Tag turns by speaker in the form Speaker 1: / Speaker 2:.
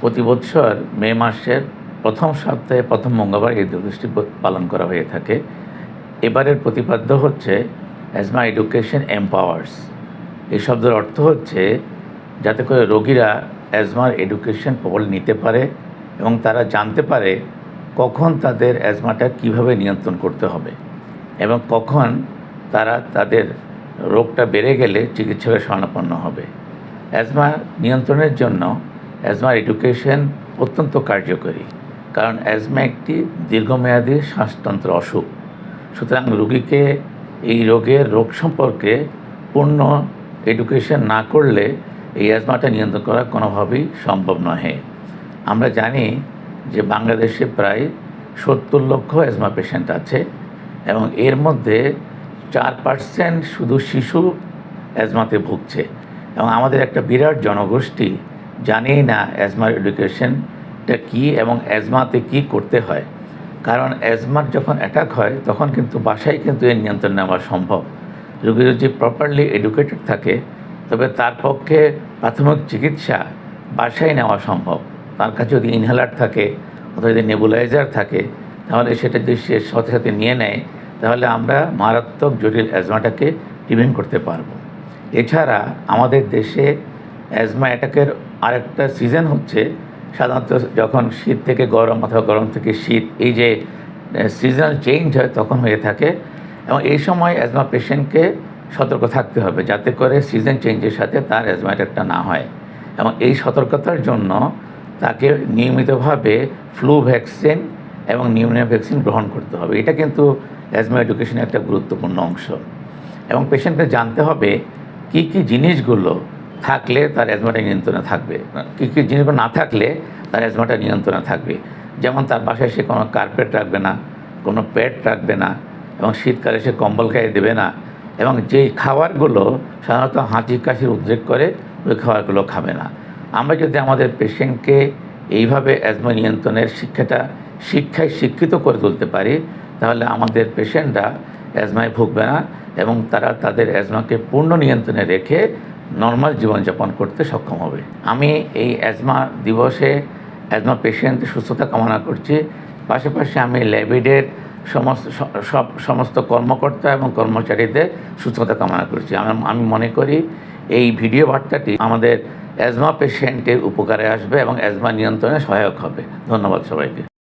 Speaker 1: প্রতি বছর মে মাসের প্রথম সপ্তাহে প্রথম মঙ্গলবার এই দিবসটি পালন করা হয়ে থাকে। এবারের প্রতিপাদ্য হচ্ছে অ্যাজমা এডুকেশন এম্পাওয়ার্স এই শব্দের অর্থ হচ্ছে, যাতে করে রোগীরা অ্যাজমার এডুকেশন প্রবল নিতে পারে এবং তারা জানতে পারে কখন তাদের অ্যাজমাটা কীভাবে নিয়ন্ত্রণ করতে হবে এবং কখন তারা তাদের রোগটা বেড়ে গেলে চিকিৎসকের শরণাপন্ন হবে। অ্যাজমা নিয়ন্ত্রণের জন্য অ্যাজমার এডুকেশন অত্যন্ত কার্যকরী, কারণ অ্যাজমা একটি দীর্ঘমেয়াদী শ্বাসতন্ত্র অসুখ। সুতরাং রোগীকে এই রোগের রোগ সম্পর্কে পূর্ণ এডুকেশন না করলে এই অ্যাজমাটা নিয়ন্ত্রণ করা কোনোভাবেই সম্ভব নহে। আমরা জানি যে বাংলাদেশে প্রায় সত্তর লক্ষ অ্যাজমা পেশেন্ট আছে এবং এর মধ্যে চার পার্সেন্ট শুধু শিশু অ্যাজমাতে ভুগছে। এবং আমাদের একটা বিরাট জনগোষ্ঠী জানেই না অ্যাজমার এডুকেশনটা কী এবং অ্যাজমাতে কী করতে হয়। কারণ অ্যাজমার যখন অ্যাটাক হয়, তখন কিন্তু বাসায় কিন্তু এর নিয়ন্ত্রণ নেওয়া সম্ভব। রোগী যদি প্রপারলি এডুকেটেড থাকে, তবে তার পক্ষে প্রাথমিক চিকিৎসা বাসায় নেওয়া সম্ভব। তার কাছে যদি ইনহেলার থাকে অথবা যদি নেবুলাইজার থাকে, তাহলে সেটা যদি সে সাথে সাথে নিয়ে নেয়, তাহলে আমরা মারাত্মক জটিল অ্যাজমাটাকে প্রিভেন্ট করতে পারব। এছাড়া আমাদের দেশে অ্যাজমা অ্যাটাকের আরেকটা সিজন হচ্ছে সাধারণত যখন শীত থেকে গরম অথবা গরম থেকে শীত, এই যে সিজনাল চেঞ্জ হয় তখন হয়ে থাকে এবং এই সময় অ্যাজমা পেশেন্টকে সতর্ক থাকতে হবে যাতে করে সিজন চেঞ্জের সাথে তার অ্যাজমা অ্যাটাকটা না হয় এবং এই সতর্কতার জন্য তাকে নিয়মিতভাবে ফ্লু ভ্যাকসিন এবং নিউমোনিয়া ভ্যাকসিন গ্রহণ করতে হবে। এটা কিন্তু অ্যাজমা এডুকেশনের একটা গুরুত্বপূর্ণ অংশ এবং পেশেন্টকে জানতে হবে কী কী জিনিসগুলো থাকলে তার অ্যাজমাটা নিয়ন্ত্রণে থাকবে। কী কী জিনিসগুলো না থাকলে তার অ্যাজমাটা নিয়ন্ত্রণে থাকবে। যেমন তার বাসায় সে কোনো কার্পেট রাখবে না, কোনো প্যাড রাখবে না, এবং শীতকালে সে কম্বল গায়ে দেবে না, এবং যেই খাবারগুলো সাধারণত হাঁচি কাশির উদ্রেক করে, ওই খাবারগুলো খাবে না। আমরা যদি আমাদের পেশেন্টকে এইভাবে অ্যাজমা নিয়ন্ত্রণের শিক্ষাটা, শিক্ষায় শিক্ষিত করে তুলতে পারি, তাহলে আমাদের পেশেন্টরা অ্যাজমায় ভুগবে না এবং তারা তাদের অ্যাজমাকে পূর্ণ নিয়ন্ত্রণে রেখে নর্মাল জীবনযাপন করতে সক্ষম হবে। আমি এই অ্যাজমা দিবসে অ্যাজমা পেশেন্টের সুস্থতা কামনা করছি। পাশাপাশি আমি ল্যাবিডের সমস্ত সব, সমস্ত কর্মকর্তা এবং কর্মচারীদের সুস্থতা কামনা করছি। আমি আমি মনে করি এই ভিডিও বার্তাটি আমাদের অ্যাজমা পেশেন্টের উপকারে আসবে এবং অ্যাজমা নিয়ন্ত্রণে সহায়ক হবে। ধন্যবাদ সবাইকে।